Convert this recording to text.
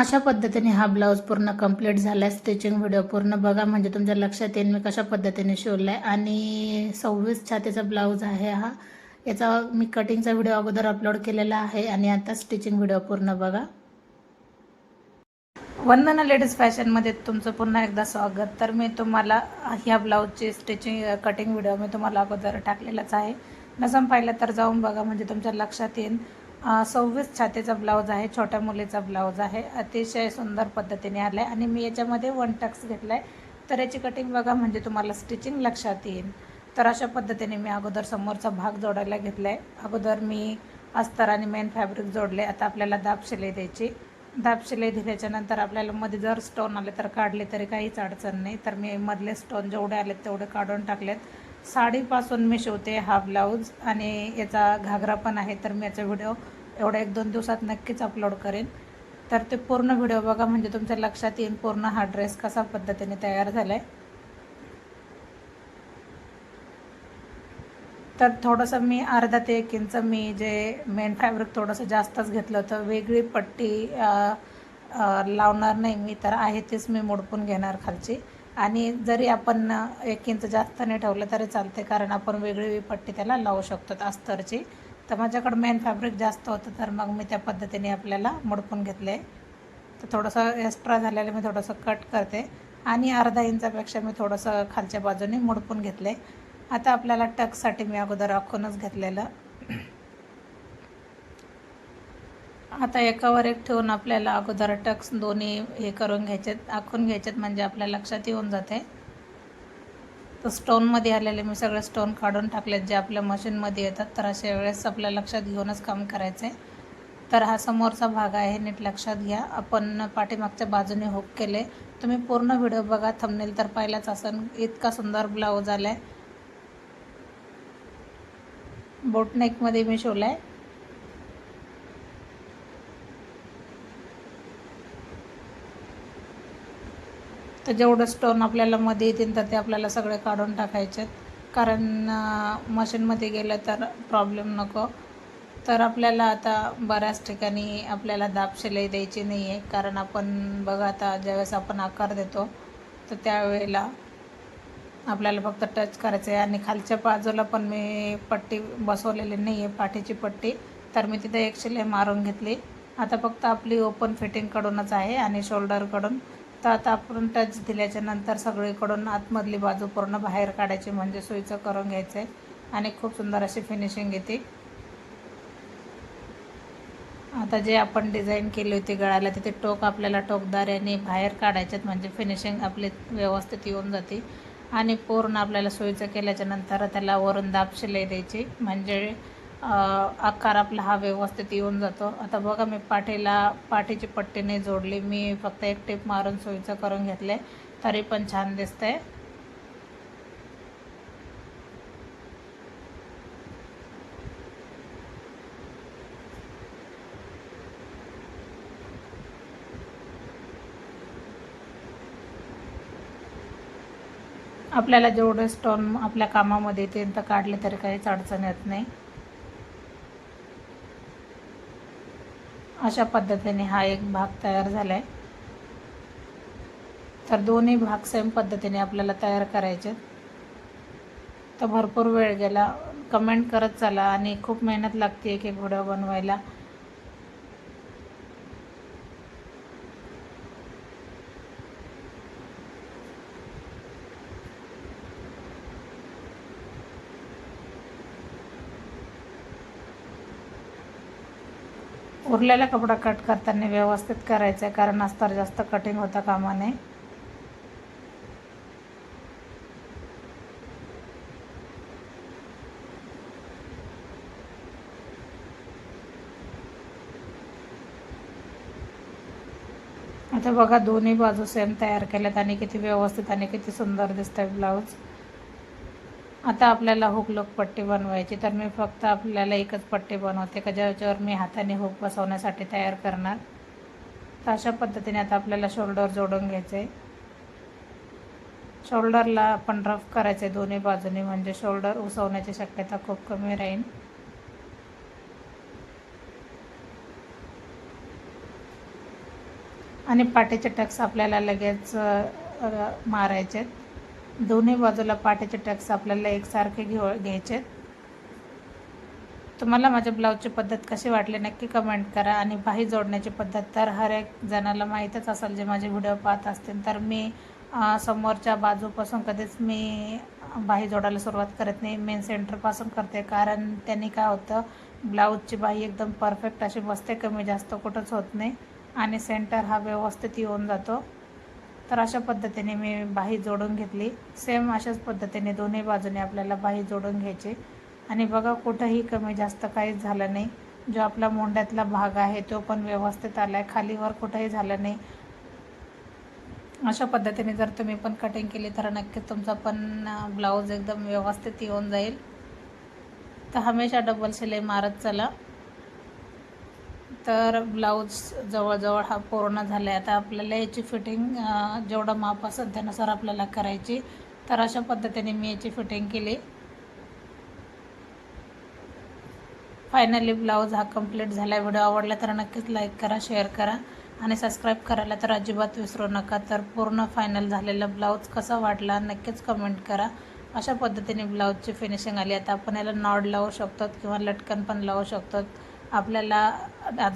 अशा पद्धतीने हा ब्लाऊज पूर्ण कंप्लीट झाला आहे स्टिचिंग व्हिडिओ पूर्ण बघा. म्हणजे तुमच्या लक्षात येईल मी कशा पद्धतीने शिवला आहे आणि सव्वीस छातीचा ब्लाऊज आहे हा. याचा मी कटिंगचा व्हिडिओ अगोदर अपलोड केलेला आहे. आणि आता स्टिचिंग व्हिडिओ पूर्ण बघा. वंदना लेडीज फॅशनमध्ये तुमचं पुन्हा एकदा स्वागत. तर मी तुम्हाला ह्या ब्लाऊजची स्टिचिंग कटिंग व्हिडिओ मी तुम्हाला अगोदर टाकलेलाच आहे. नसं पाहिलं तर जाऊन बघा. म्हणजे तुमच्या लक्षात येईल. सव्वीस छातीचा ब्लाऊज आहे छोट्या मुलीचा ब्लाऊज आहे. अतिशय सुंदर पद्धतीने आला आहे आणि मी याच्यामध्ये वन टक्स घेतला आहे तर याची कटिंग बघा म्हणजे तुम्हाला स्टिचिंग लक्षात येईल. तर अशा पद्धतीने मी अगोदर समोरचा भाग जोडायला घेतला आहे अगोदर मी अस्तर आणि मेन फॅब्रिक जोडले. आता आपल्याला दाब शिलाई द्यायची. दाब शिलाई दिल्याच्यानंतर आपल्याला मध्ये जर स्टोन आले तर काढले तरी काहीच अडचण नाही. तर मी मधले स्टोन जेवढे आलेत तेवढे काढून टाकलेत. साडीपासून मी शिवते हा ब्लाऊज आणि याचा घागरा पण आहे तर मी याचा व्हिडिओ एवढ्या एक दोन दिवसात नक्कीच अपलोड करेन. तर ते पूर्ण व्हिडिओ बघा म्हणजे तुमच्या लक्षात येईल पूर्ण हा ड्रेस कसा पद्धतीने तयार झाला आहे तर थोडंसं मी अर्धा ते एक इंच मी जे मेन फॅब्रिक थोडंसं जास्तच घेतलं होतं. वेगळी पट्टी लावणार नाही मी तर आहे तीच मी मोडपून घेणार खालची. आणि जरी आपण एक इंच जास्त नाही ठेवलं तरी चालते कारण आपण वेगळी पट्टी त्याला लावू शकतो अस्तरची तर माझ्याकडं मेन फॅब्रिक जास्त होतं तर मग मी त्या पद्धतीने आपल्याला मोडपून घेतले. तर थोडंसं एक्स्ट्रा झालेलं मी थोडंसं कट करते. आणि अर्धा इंचापेक्षा मी थोडंसं खालच्या बाजूने मोडपून घेतले. आता आपल्याला टकसाठी मी अगोदर आखूनच घेतलेलं. आता एकावर एक ठेवून आपल्याला अगोदर टक्स दोन्ही हे करून घ्यायचेत आखून घ्यायचेत म्हणजे आपल्या लक्षात येऊन जाते. तर स्टोनमध्ये आलेले मी सगळे स्टोन काढून टाकलेत जे आपल्या मशीनमध्ये येतात. तर अशा वेळेस आपल्या लक्षात घेऊनच काम करायचं. आहे तर हा समोरचा भाग आहे नीट लक्षात घ्या. आपण पाठीमागच्या बाजूने हुक केले. तुम्ही पूर्ण व्हिडिओ बघा. थंबनेल तर पाहिलाच असन इतका सुंदर ब्लाऊज आला आहे बोटनेकमध्ये मी शिवला आहे तर जेवढं स्टोन आपल्याला मध्ये येतील तर ते आपल्याला सगळे काढून टाकायचे कारण मशीनमध्ये गेलं तर प्रॉब्लेम नको. तर आपल्याला आता बऱ्याच ठिकाणी आपल्याला दाब शिलाई द्यायची नाही आहे कारण आपण बघा आता ज्यावेळेस आपण आकार देतो तर त्यावेळेला आपल्याला फक्त टच करायचं आहे आणि खालच्या बाजूला पण मी पट्टी बसवलेली नाही आहे पाठीची पट्टी. तर मी तिथे एक शिलाई मारून घेतली. आता फक्त आपली ओपन फिटिंगकडूनच आहे आणि शोल्डरकडून तर आता आपण टच दिल्याच्या नंतर सगळीकडून आतमधली बाजू पूर्ण बाहेर काढायची म्हणजे सोयीचं करून घ्यायचं आहे आणि खूप सुंदर अशी फिनिशिंग येते. आता जे आपण डिझाईन केली होती गळाला तिथे टोक आपल्याला टोकदाऱ्याने बाहेर काढायच्यात म्हणजे फिनिशिंग आपली व्यवस्थित येऊन जाते. आणि पूर्ण आपल्याला सोयीचं केल्याच्यानंतर त्याला वरून दाब शिलाई द्यायची. म्हणजे आकार आपला हा व्यवस्थित येऊन जातो. आता बघा मी पाठीला पाठीची पट्टी नाही जोडली. मी फक्त एक टिप मारून सोयीचं करून घेतले तरी पण छान दिसतंय. आपल्याला जेवढे स्टोन आपल्या कामामध्ये येतील तर काढले तरी काहीच अडचण येत नाही. अशा पद्धतीने हा एक भाग तयार झाला आहे तर दोन्ही भाग सेम पद्धतीने आपल्याला तयार करायचे तर भरपूर वेळ गेला. कमेंट करत चला आणि खूप मेहनत लागते एक एक व्हिडिओ बनवायला. उरलेला कपडा कट करताना व्यवस्थित करायचं आहे कारण अस्तर जास्त कटिंग होता कामा नये आता बघा दोन्ही बाजू सेम तयार केल्यात आणि किती व्यवस्थित आणि किती सुंदर दिसतंय ब्लाऊज आता आपल्याला हुक लोक पट्टी बनवायची तर मी फक्त आपल्याला एकच पट्टी बनवते का ज्याच्यावर मी हाताने हुक बसवण्यासाठी तयार करणार? तर अशा पद्धतीने आता आपल्याला शोल्डर जोडून घ्यायचं आहे शोल्डरला आपण रफ करायचं आहे दोन्ही बाजूनी म्हणजे शोल्डर उसवण्याची शक्यता खूप कमी राहील आणि पाठीचे टक्स आपल्याला लगेच मारायचे आहेत दोन्ही बाजूला पाट्याचे टक्स आपल्याला एकसारखे घेऊ घ्यायचे आहेत. तुम्हाला माझ्या ब्लाऊजची पद्धत कशी वाटली नक्की कमेंट करा आणि बाही जोडण्याची पद्धत तर हर एक जणाला माहीतच असेल जे माझे व्हिडिओ पाहत असतील. तर मी समोरच्या बाजूपासून कधीच मी बाही जोडायला सुरुवात करत नाही. मेन सेंटरपासून करते कारण त्यांनी काय होतं ब्लाऊजची बाही एकदम परफेक्ट अशी बसते कमी जास्त कुठंच होत नाही आणि सेंटर हा व्यवस्थित येऊन जातो. तर अशा पद्धतीने मी बाही जोडून घेतली. सेम अशाच पद्धतीने दोन्ही बाजूने आपल्याला बाही जोडून घ्यायची. आणि बघा कुठंही कमी जास्त काहीच झालं नाही. जो आपला मोंड्यातला भाग आहे तो पण व्यवस्थित आला आहे खालीवर कुठंही झालं नाही. अशा पद्धतीने जर तुम्ही पण कटिंग केली तर नक्कीच तुमचा पण ब्लाऊज एकदम व्यवस्थित येऊन जाईल. तर हमेशा डबल शिलाई मारत चला. तर ब्लाऊज जवळजवळ हा पूर्ण झाला आहे आता आपल्याला याची फिटिंग जेवढं माप असेल त्यानुसार आपल्याला करायची. तर अशा पद्धतीने मी याची फिटिंग केली. फायनली ब्लाऊज हा कंप्लीट झाला व्हिडिओ आवडला तर नक्कीच लाईक करा शेअर करा आणि सबस्क्राईब करायला तर अजिबात विसरू नका. तर पूर्ण फायनल झालेला ब्लाऊज कसा वाटला नक्कीच कमेंट करा. अशा पद्धतीने ब्लाऊजची फिनिशिंग आली. आता आपण याला नॉड लावू शकतो किंवा लटकन पण लावू शकतो. आपल्याला अजून